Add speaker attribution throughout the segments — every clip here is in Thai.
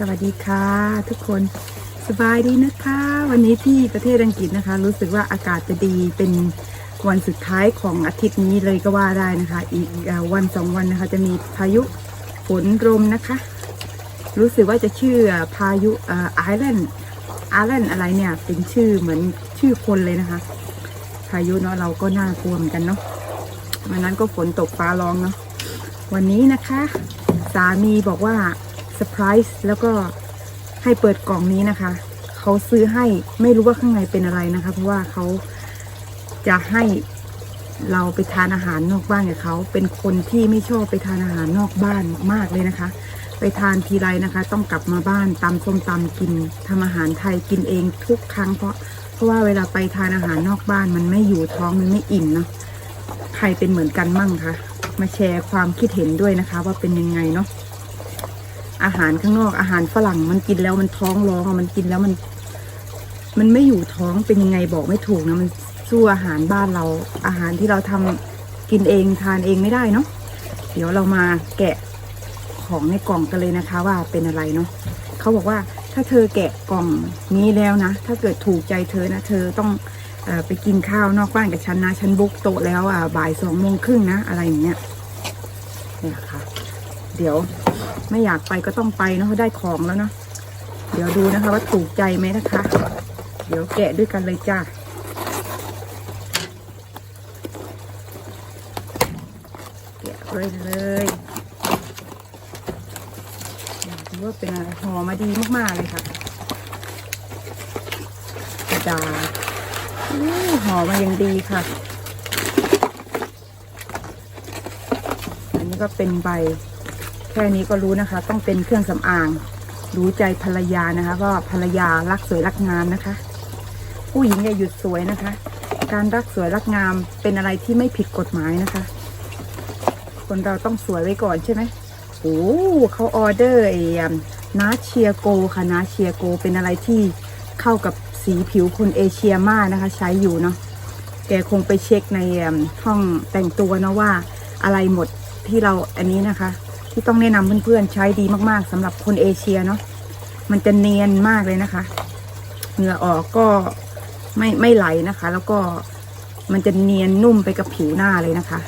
Speaker 1: สวัสดีค่ะ ทุกคนสบายดีนะคะ วันนี้ที่ประเทศอังกฤษนะคะ รู้สึกว่าอากาศจะดีเป็นวันสุดท้ายของอาทิตย์นี้เลยก็ว่าได้นะคะ อีกวันสองวันนะคะ จะมีพายุฝนลมนะคะ รู้สึกว่าจะชื่อพายุไอแลนด์ไอแลนด์อะไรเนี่ย เป็นชื่อเหมือนชื่อคนเลยนะคะ พายุเนาะเราก็น่ากลัวเหมือนกันเนาะวันนั้นก็ฝนตกฟ้าร้องเนาะวันนี้นะคะ สามีบอกว่า เซอร์ไพรส์แล้วก็ให้เปิดกล่องนี้นะคะ เขาซื้อให้ไม่รู้ว่าข้างในเป็นอะไรนะคะ เพราะว่าเขาจะให้เราไปทานอาหารนอกบ้านกับเขาเป็นคนที่ไม่ชอบไปทานอาหารนอกบ้านมากเลยนะคะ ไปทานทีไรนะคะ ต้องกลับมาบ้านตำส้มตำกินทำอาหารไทยกินเองทุกครั้งเพราะเพราะว่าเวลาไปทานอาหารนอกบ้านมันไม่อยู่ท้องมันไม่อิ่มเนาะใครเป็นเหมือนกันมั่งคะมาแชร์ความคิดเห็นด้วยนะคะ ว่าเป็นยังไงเนาะ อาหารข้างนอกอาหารฝรั่งมันกินแล้วมันท้องร้องอะมันกินแล้วมัน มันไม่อยู่ท้องเป็นยังไงบอกไม่ถูกนะมันสู้อาหารบ้านเรา อาหารที่เราทำกินเองทานเองไม่ได้เนาะเดี๋ยวเรามาแกะของในกล่องกันเลยนะคะ ว่าเป็นอะไรเนาะเขาบอกว่าถ้าเธอแกะกล่องนี้แล้วนะ ถ้าเกิดถูกใจเธอนะ เธอต้องอไปกินข้าวนอกบ้านกับฉันนะฉันบุกโต๊ะแล้วอะบ่ายสองโมงครึ่งนะ อะไรอย่างเงี้ยเนี่ยค่ะ เดี๋ยว ไม่อยากไปก็ต้องไปเนาะเขาได้ของแล้วเนาะเดี๋ยวดูนะคะว่าถูกใจไหมนะคะ เดี๋ยวแกะด้วยกันเลยจ้าแกะเลยเลยดูว่าเป็นอะไรห่อมาดีมากๆเลยค่ะกระดาษอู้ห่อมายังดีค่ะ อันนี้ก็เป็นใบ ค่นี้ก็รู้นะคะ ต้องเป็นเครื่องสำอาง รู้ใจภรรยานะคะก็ภรรยารักสวยรักงามนะคะ ผู้หญิงอย่าหยุดสวยนะคะ การรักสวยรักงามเป็นอะไรที่ไม่ผิดกฎหมายนะคะ คนเราต้องสวยไว้ก่อนใช่ไหมโอ้เขาออเดอร์ไอ้นาเชียโกค่ะนาเชียโก เป็นอะไรที่เข้ากับสีผิวคนเอเชียมากนะคะ ใช้อยู่เนาะแกคงไปเช็คในห้องแต่งตัวนะว่า อะไรหมดที่เราอันนี้นะคะ ที่ต้องแนะนำเพื่อนๆใช้ดีมากๆสำหรับคนเอเชียเนาะมันจะเนียนมากเลยนะคะ เหงื่อออกก็ไม่ไม่ไหลนะคะ แล้วก็มันจะเนียนนุ่มไปกับผิวหน้าเลยนะคะ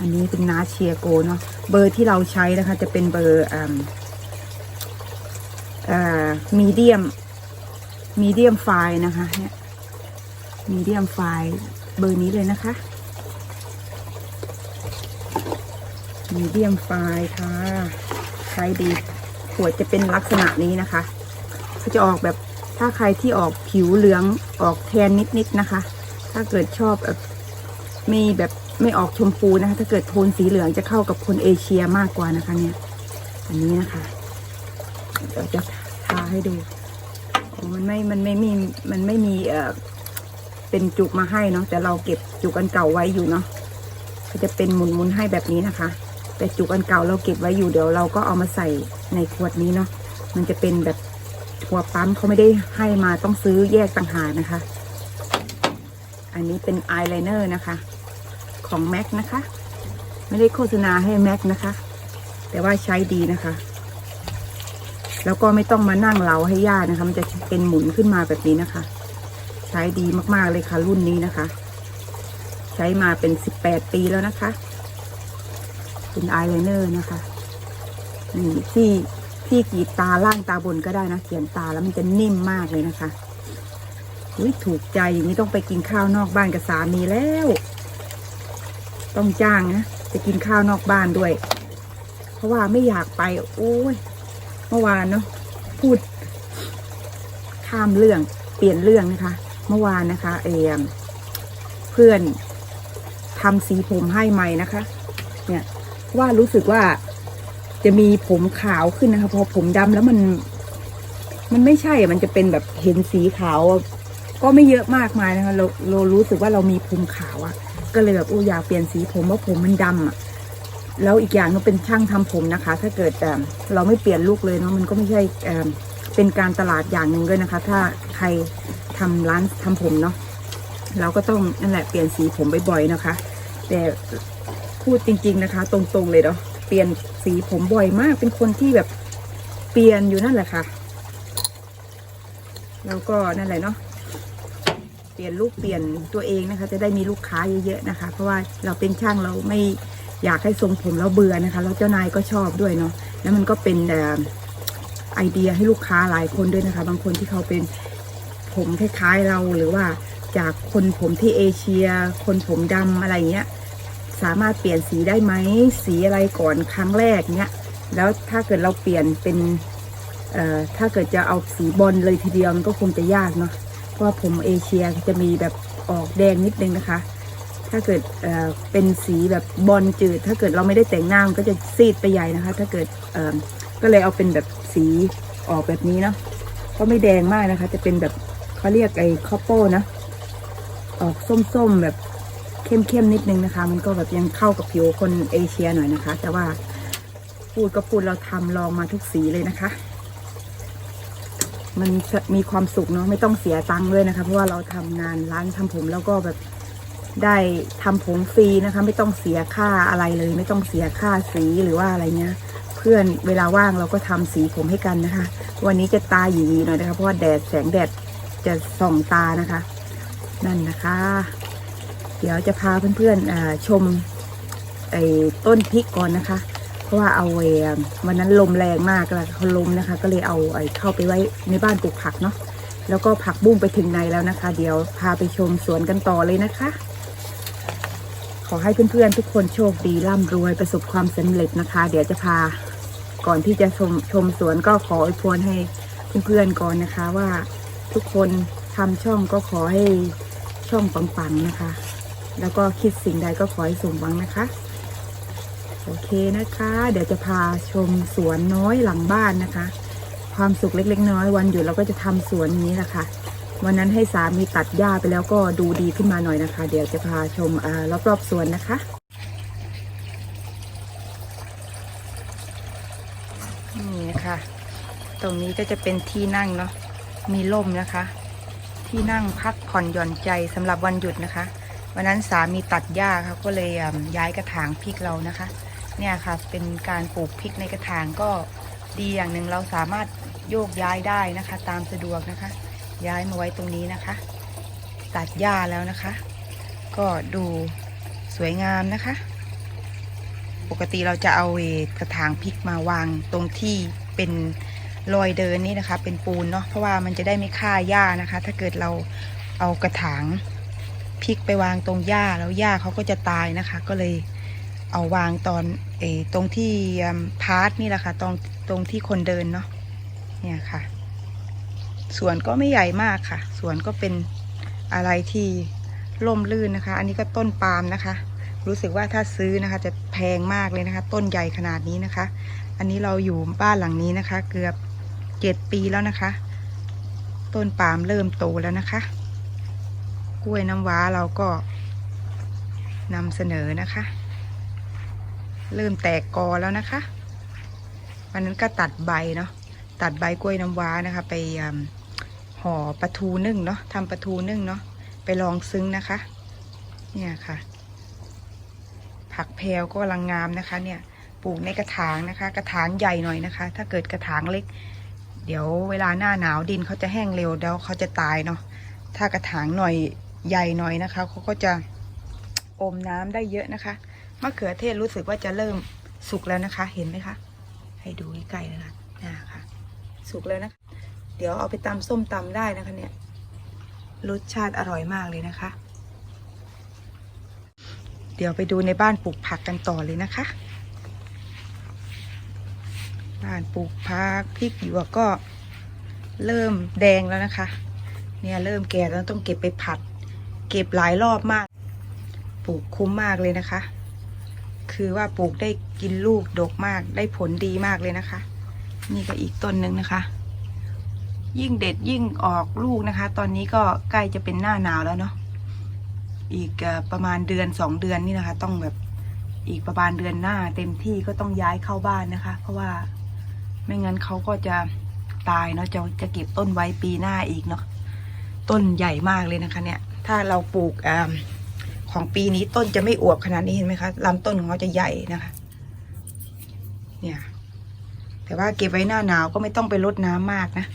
Speaker 1: อันนี้เป็นนาเชียโกเนาะเบอร์ที่เราใช้นะคะ จะเป็นเบอร์อ่าอ่ามีเดียมมีเดียมไฟนะคะเนี่ยมีเดียมไฟเบอร์นี้เลยนะคะ มีเดียมไฟค่ะใช้ดีขวดจะเป็นลักษณะนี้นะคะก็จะออกแบบถ้าใครที่ออกผิวเหลืองออกแทนนิดๆนะคะ ถ้าเกิดชอบแบบมีแบบไม่ออกชมพูนะคะ ถ้าเกิดโทนสีเหลืองจะเข้ากับคนเอเชียมากกว่านะคะเนี่ย อันนี้นะคะเดี๋ยวจะทาให้ดูมันไม่ มันไม่มี มันไม่มีเอ่อเป็นจุกมาให้เนาะแต่เราเก็บจุกอันเก่าไว้อยู่เนาะก็จะเป็นหมุนๆให้แบบนี้นะคะ แต่จุกอันเก่าเราเก็บไว้อยู่เดี๋ยวเราก็เอามาใส่ในขวดนี้เนาะมันจะเป็นแบบถั่วปั๊มเขาไม่ได้ให้มาต้องซื้อแยกต่างหากนะคะ อันนี้เป็นอายไลเนอร์นะคะ ของแม็กนะคะ ไม่ได้โฆษณาให้แม็กนะคะ แต่ว่าใช้ดีนะคะ แล้วก็ไม่ต้องมานั่งเลาให้ยากนะคะ มันจะเป็นหมุนขึ้นมาแบบนี้นะคะ ใช้ดีมากๆเลยค่ะรุ่นนี้นะคะ ใช้มาเป็นสิบแปดปีแล้วนะคะ เป็นอายไลเนอร์นะคะนี่ที่ที่กรีดตาล่างตาบนก็ได้นะเขียนตาแล้วมันจะนิ่มมากเลยนะคะอุ้ยถูกใจอย่างนี้ต้องไปกินข้าวนอกบ้านกับสามีแล้ว ต้องจ้างนะจะกินข้าวนอกบ้านด้วย เพราะว่าไม่อยากไป โอ้ยเมื่อวานเนาะพูด ข้ามเรื่องเปลี่ยนเรื่องนะคะ เมื่อวานนะคะ เอมเพื่อนทำสีผมให้ใหม่นะคะ ว่ารู้สึกว่าจะมีผมขาวขึ้นนะคะพอผมดำแล้วมัน มันไม่ใช่มันจะเป็นแบบเห็นสีขาว ก็ไม่เยอะมากมายนะคะเราเรารู้สึกว่าเรามีผมขาวอะ่ะ ก็เลยแบบโอ้อยากเปลี่ยนสีผมว่าผมมันดำอะ่ะแล้วอีกอย่างก็เป็นช่างทำผมนะคะ ถ้าเกิดเราไม่เปลี่ยนลุกเลยเนาะมันก็ไม่ใช่เป็นการตลาดอย่างหนึ่งด้วยนะคะ ถ้าใครทำร้านทำผมเนาะเราก็ต้องนั่นแหละเปลี่ยนสีผมบ่อยๆนะคะ แต่ พูดจริง ๆนะคะ ตรงๆเลยเนาะเปลี่ยนสีผมบ่อยมากเป็นคนที่แบบเปลี่ยนอยู่นั่นแหละค่ะแล้วก็นั่นแหละเนาะเปลี่ยนลูกเปลี่ยนตัวเองนะคะ จะได้มีลูกค้าเยอะๆนะคะ เพราะว่าเราเป็นช่างเราไม่อยากให้ทรงผมเราเบื่อนะคะแล้วเจ้านายก็ชอบด้วยเนาะแล้วมันก็เป็นไอเดียให้ลูกค้าหลายคนด้วยนะคะ บางคนที่เขาเป็นผมคล้ายๆเราหรือว่าจากคนผมที่เอเชีย คนผมดำอะไรเงี้ย สามารถเปลี่ยนสีได้ไหมสีอะไรก่อนครั้งแรกเนี้ยแล้วถ้าเกิดเราเปลี่ยนเป็นถ้าเกิดจะเอาสีบอลเลยทีเดียวมันก็คงจะยากเนาะเพราะว่าผมเอเชียจะมีแบบออกแดงนิดนึงนะคะ ถ้าเกิดเเป็นสีแบบบอลจืด ถ้าเกิดเราไม่ได้แต่งหน้ามันก็จะซีดไปใหญ่นะคะ ถ้าเกิดก็เลยเอาเป็นแบบสีออกแบบนี้เนาะก็ไม่แดงมากนะคะ จะเป็นแบบเขาเรียกไอ้คอปโป้นะออกส้มๆแบบ เข้มๆนิดนึงนะคะ มันก็แบบยังเข้ากับผิวคนเอเชียหน่อยนะคะ แต่ว่าพูดก็พูดเราทำลองมาทุกสีเลยนะคะ มันมีความสุขเนาะไม่ต้องเสียตังค์ด้วยนะคะ เพราะว่าเราทำงานร้านทำผมแล้วก็แบบได้ทำผมฟรีนะคะ ไม่ต้องเสียค่าอะไรเลย ไม่ต้องเสียค่าสีหรือว่าอะไรเงี้ย เพื่อนเวลาว่างเราก็ทำสีผมให้กันนะคะ วันนี้จะตาหยีๆหน่อยนะคะ เพราะว่าแดดแสงแดดจะส่องตานะคะ นั่นนะคะ เดี๋ยวจะพาเพื่อนๆชมไอ้ต้นพริกก่อนนะคะ เพราะว่าเอาไว้วันนั้นลมแรงมากเลยเขาลมนะคะ ก็เลยเอาไอ้เข้าไปไว้ในบ้านปลูกผักเนาะแล้วก็ผักบุ้งไปถึงในแล้วนะคะ เดี๋ยวพาไปชมสวนกันต่อเลยนะคะ ขอให้เพื่อนๆทุกคนโชคดีร่ำรวยประสบความสำเร็จนะคะ เดี๋ยวจะพาก่อนที่จะชมชมสวนก็ขออวยพรให้เพื่อนๆก่อนนะคะว่าทุกคนทำช่องก็ขอให้ช่องปังๆนะคะ แล้วก็คิดสิ่งใดก็ขอให้สมหวังนะคะ โอเคนะคะ เดี๋ยวจะพาชมสวนน้อยหลังบ้านนะคะ ความสุขเล็ก ๆ น้อยวันหยุดเราก็จะทำสวนนี้แหละค่ะ วันนั้นให้สามีตัดหญ้าไปแล้วก็ดูดีขึ้นมาหน่อยนะคะ เดี๋ยวจะพาชมอรอบๆสวนนะคะนี่นะคะตรงนี้ก็จะเป็นที่นั่งเนาะมีร่มนะคะ ที่นั่งพักผ่อนหย่อนใจสำหรับวันหยุดนะคะ วันนั้นสามีตัดหญ้าค่ะก็เลยย้ายกระถางพริกเรานะคะ เนี่ยค่ะเป็นการปลูกพริกในกระถางก็ดีอย่างหนึ่งเราสามารถโยกย้ายได้นะคะ ตามสะดวกนะคะ ย้ายมาไว้ตรงนี้นะคะ ตัดหญ้าแล้วนะคะ ก็ดูสวยงามนะคะ ปกติเราจะเอาเอกระถางพริกมาวางตรงที่เป็นรอยเดินนี่นะคะ เป็นปูนเนาะเพราะว่ามันจะได้ไม่ฆ่าหญ้านะคะ ถ้าเกิดเราเอากระถาง พริกไปวางตรงหญ้าแล้วหญ้าเขาก็จะตายนะคะ ก็เลยเอาวางตอนเออตรงที่พาร์ทนี่แหละค่ะตรงตรงที่คนเดินเนาะเนี่ยค่ะสวนก็ไม่ใหญ่มากค่ะสวนก็เป็นอะไรที่ร่มรื่นนะคะ อันนี้ก็ต้นปาล์มนะคะ รู้สึกว่าถ้าซื้อนะคะ จะแพงมากเลยนะคะ ต้นใหญ่ขนาดนี้นะคะ อันนี้เราอยู่บ้านหลังนี้นะคะ เกือบเจ็ดปีแล้วนะคะ ต้นปาล์มเริ่มโตแล้วนะคะ กล้วยน้ำว้าเราก็นำเสนอนะคะ เริ่มแตกกอแล้วนะคะ วันนั้นก็ตัดใบเนาะตัดใบกล้วยน้ำว้านะคะ ไปห่อปลาทูนึ่งเนาะทำปลาทูนึ่งเนาะไปลองซึ้งนะคะ เนี่ยค่ะ ผักแพรวก็กำลังงามนะคะเนี่ยปลูกในกระถางนะคะ กระถางใหญ่หน่อยนะคะ ถ้าเกิดกระถางเล็ก เดี๋ยวเวลาหน้าหนาวดินเขาจะแห้งเร็วแล้วเขาจะตายเนาะถ้ากระถางหน่อย ใหญ่หน่อยนะคะเขาก็จะอมน้ำได้เยอะนะคะมะเขือเทศรู้สึกว่าจะเริ่มสุกแล้วนะคะ เห็นไหมคะ ให้ดูใกล้ๆนะคะน่าค่ะสุกแล้วนะคะเดี๋ยวเอาไปตำส้มตำได้นะคะเนี่ยรสชาติอร่อยมากเลยนะคะ เดี๋ยวไปดูในบ้านปลูกผักกันต่อเลยนะคะ บ้านปลูกผักพริกหยวกก็เริ่มแดงแล้วนะคะ เนี่ยเริ่มแก่แล้วต้องเก็บไปผัด เก็บหลายรอบมาก ปลูกคุ้มมากเลยนะคะ คือว่าปลูกได้กินลูกดกมากได้ผลดีมากเลยนะคะ นี่ก็อีกต้นหนึ่งนะคะ ยิ่งเด็ดยิ่งออกลูกนะคะ ตอนนี้ก็ใกล้จะเป็นหน้าหนาวแล้วเนาะอีกประมาณเดือนสองเดือนนี่นะคะ ต้องแบบอีกประมาณเดือนหน้า เต็มที่ก็ต้องย้ายเข้าบ้านนะคะ เพราะว่าไม่งั้นเขาก็จะตายเนาะจะจะเก็บต้นไว้ปีหน้าอีกเนาะต้นใหญ่มากเลยนะคะเนี่ย ถ้าเราปลูกอของปีนี้ต้นจะไม่อวบขนาดนี้เห็นไหมคะลำต้นของเขาจะใหญ่นะคะ เนี่ย แต่ว่าเก็บไว้หน้าหนาวก็ไม่ต้องไปรดน้ำมากนะ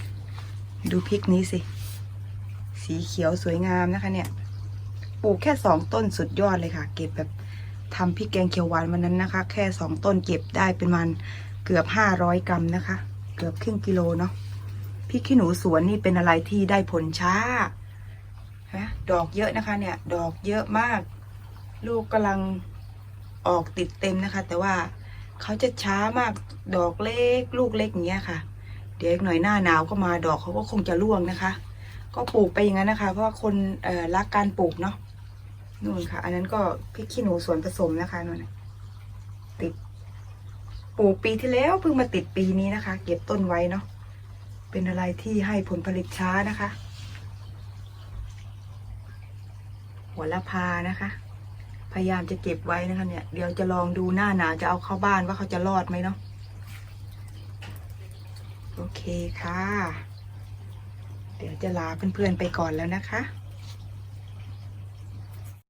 Speaker 1: ดูพริกนี้สิ สีเขียวสวยงามนะคะ เนี่ย ปลูกแค่สองต้นสุดยอดเลยค่ะ เก็บแบบทำพริกแกงเขียวหวานวันนั้นนะคะ แค่สองต้นเก็บได้เป็นมันเกือบห้าร้อยกรัมนะคะ เกือบครึ่งกิโลเนาะพริกขี้หนูสวนนี่เป็นอะไรที่ได้ผลช้าะดอกเยอะนะคะ เนี่ย ดอกเยอะมาก ลูกกำลังออกติดเต็มนะคะ แต่ว่าเขาจะช้ามากดอกเล็ก ลูกเล็กอย่างเงี้ยค่ะ เดี๋ยวอีกหน่อยหน้าหนาวก็มาดอกเขาก็คงจะร่วงนะคะ ก็ปลูกไปอย่างนั้นนะคะ เพราะว่าคนรักการปลูกเนาะนู่นค่ะ อันนั้นก็พริกขี้หนูสวนผสมนะคะนู่นติดปลูกปีที่แล้วเพิ่งมาติดปีนี้นะคะ เก็บต้นไว้เนาะเป็นอะไรที่ให้ผลผลิตช้านะคะ หัวละพานะคะ พยายามจะเก็บไว้นะคะ เนี่ย เดี๋ยวจะลองดูหน้าหนาวจะเอาเข้าบ้านว่าเขาจะรอดไหมเนาะ โอเคค่ะ เดี๋ยวจะลาเพื่อนๆไปก่อนแล้วนะคะ